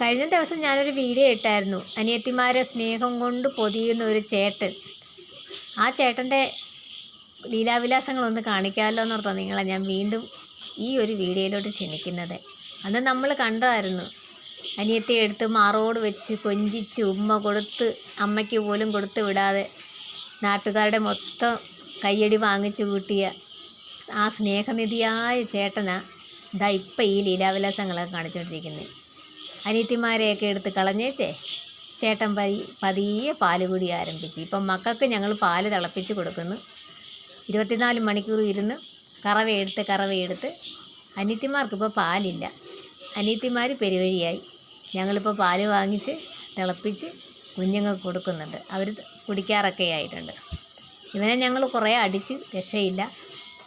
കഴിഞ്ഞ ദിവസം ഞാനൊരു വീഡിയോ ഇട്ടായിരുന്നു. അനിയത്തിമാരെ സ്നേഹം കൊണ്ട് പൊതിയുന്ന ഒരു ചേട്ടൻ. ആ ചേട്ടന്റെ ലീലാവിലാസങ്ങളൊന്ന് കാണിക്കാമല്ലോ എന്നോർത്താണ് നിങ്ങളെ ഞാൻ വീണ്ടും ഈ ഒരു വീഡിയോയിലോട്ട് ക്ഷണിക്കുന്നത്. അന്ന് നമ്മൾ കണ്ടതായിരുന്നു. അനിയത്തെ എടുത്ത് മാറോട് വെച്ച് കൊഞ്ചിച്ച് ഉമ്മ കൊടുത്ത് അമ്മയ്ക്ക് പോലും കൊടുത്ത് വിടാതെ നാട്ടുകാരുടെ മൊത്തം കയ്യടി വാങ്ങിച്ചു കൂട്ടിയ ആ സ്നേഹനിധിയായ ചേട്ടനാ ഇതാ ഇപ്പം ഈ ലീലാവിലാസങ്ങളൊക്കെ കാണിച്ചുകൊണ്ടിരിക്കുന്നത് അനിയത്തിമാരെയൊക്കെ എടുത്ത് കളഞ്ഞേച്ചേ. ചേട്ടൻ പതി പതിയെ പാൽ കൂടി ആരംഭിച്ചു. ഇപ്പം മക്കൾക്ക് ഞങ്ങൾ പാൽ തിളപ്പിച്ച് കൊടുക്കുന്നു. ഇരുപത്തിനാല് മണിക്കൂർ ഇരുന്ന് കറവയെടുത്ത് കറവയെടുത്ത് അനിയത്തിമാർക്കിപ്പോൾ പാലില്ല. അനിയത്തിമാർ പെരുവഴിയായി. ഞങ്ങളിപ്പോൾ പാൽ വാങ്ങിച്ച് തിളപ്പിച്ച് കുഞ്ഞുങ്ങൾക്ക് കൊടുക്കുന്നുണ്ട്. അവർ കുടിക്കാറൊക്കെ ആയിട്ടുണ്ട്. ഇവനെ ഞങ്ങൾ കുറേ അടിച്ച് രക്ഷയില്ല.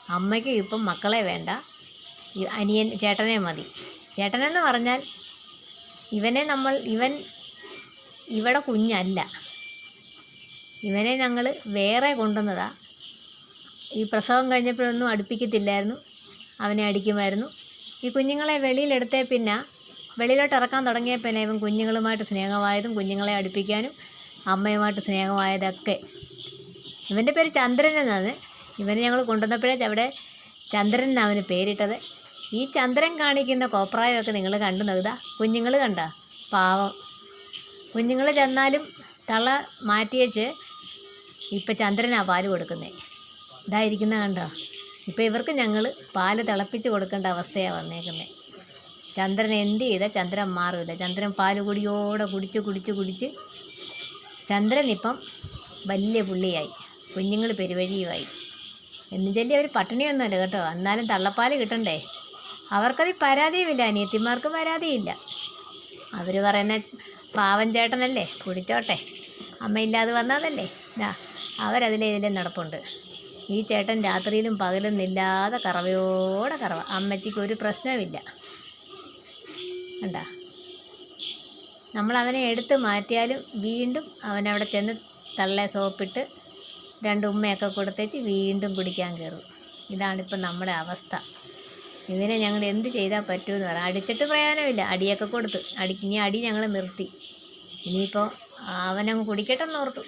അമ്മയ്ക്കും ഇപ്പം മക്കളെ വേണ്ട. അനിയൻ ചേട്ടനെ മതി. ചേട്ടനെന്ന് പറഞ്ഞാൽ ഇവനെ നമ്മൾ ഇവൻ ഇവിടെ കുഞ്ഞല്ല. ഇവനെ ഞങ്ങൾ വേറെ കൊണ്ടുവന്നതാ. ഈ പ്രസവം കഴിഞ്ഞപ്പോഴൊന്നും അടുപ്പിക്കത്തില്ലായിരുന്നു. അവനെ അടിക്കുമായിരുന്നു. ഈ കുഞ്ഞുങ്ങളെ വെളിയിലെടുത്തേ പിന്നെ വെളിയിലോട്ട് ഇറക്കാൻ തുടങ്ങിയ പിന്നെ ഇവൻ കുഞ്ഞുങ്ങളുമായിട്ട് സ്നേഹമായതും കുഞ്ഞുങ്ങളെ അടുപ്പിക്കാനും അമ്മയുമായിട്ട് സ്നേഹമായതൊക്കെ. ഇവന്റെ പേര് ചന്ദ്രൻ എന്നാണ്. ഇവനെ ഞങ്ങൾ കൊണ്ടുവന്നപ്പോഴേ അവിടെ ചന്ദ്രൻ അവന് പേരിട്ടത്. ഈ ചന്ദ്രൻ കാണിക്കുന്ന കോപ്രായമൊക്കെ നിങ്ങൾ കണ്ടു നോക്കുക കുഞ്ഞുങ്ങൾ കണ്ട? പാവം. കുഞ്ഞുങ്ങൾ ചെന്നാലും തള മാറ്റിയേച്ച് ഇപ്പം ചന്ദ്രനാണ് പാൽ കൊടുക്കുന്നത് ഇതായിരിക്കുന്ന കണ്ടോ? ഇപ്പം ഇവർക്ക് ഞങ്ങൾ പാൽ തിളപ്പിച്ച് കൊടുക്കേണ്ട അവസ്ഥയാണ് വന്നേക്കുന്നത് ചന്ദ്രൻ എന്ത് ചെയ്താൽ ചന്ദ്രൻ മാറില്ല ചന്ദ്രൻ പാൽ കുടിയോടെ കുടിച്ച് കുടിച്ച് കുടിച്ച് ചന്ദ്രൻ ഇപ്പം വലിയ പുള്ളിയായി. കുഞ്ഞുങ്ങൾ പെരുവഴിയുമായി. എന്ന് ചൊല്ലി അവർ പട്ടിണിയൊന്നുമല്ല കേട്ടോ. എന്നാലും തള്ളപ്പാൽ കിട്ടണ്ടേ? അവർക്കത് പരാതിയുമില്ല അനിയത്തിമാർക്ക് പരാതിയില്ല. അവർ പറയുന്ന പാവൻ ചേട്ടനല്ലേ കുടിച്ചോട്ടെ അമ്മയില്ലാതെ വന്നതല്ലേ. ഇതാ അവരതിലെ ഇതിലേ നടപ്പുണ്ട്. ഈ ചേട്ടൻ രാത്രിയിലും പകലും നില്ലാതെ കറവയോടെ കറവ. അമ്മച്ചിക്ക് ഒരു പ്രശ്നവുമില്ല. കണ്ട? നമ്മൾ അവനെ എടുത്ത് മാറ്റിയാലും വീണ്ടും അവനവിടെ ചെന്ന് തള്ളേ സോപ്പിട്ട് രണ്ട് ഉമ്മയൊക്കെ കൊടുത്തേച്ച് വീണ്ടും കുടിക്കാൻ കയറും. ഇതാണിപ്പോൾ നമ്മുടെ അവസ്ഥ. ഇവനെ ഞങ്ങൾ എന്ത് ചെയ്താൽ പറ്റുമെന്ന് പറയാം അടിച്ചിട്ട് പ്രയോജനമില്ല. അടിയൊക്കെ കൊടുത്ത്. അടി ഇനി അടി ഞങ്ങൾ നിർത്തി. ഇനിയിപ്പോൾ അവനങ്ങ് കുടിക്കട്ടെ എന്നോർത്തു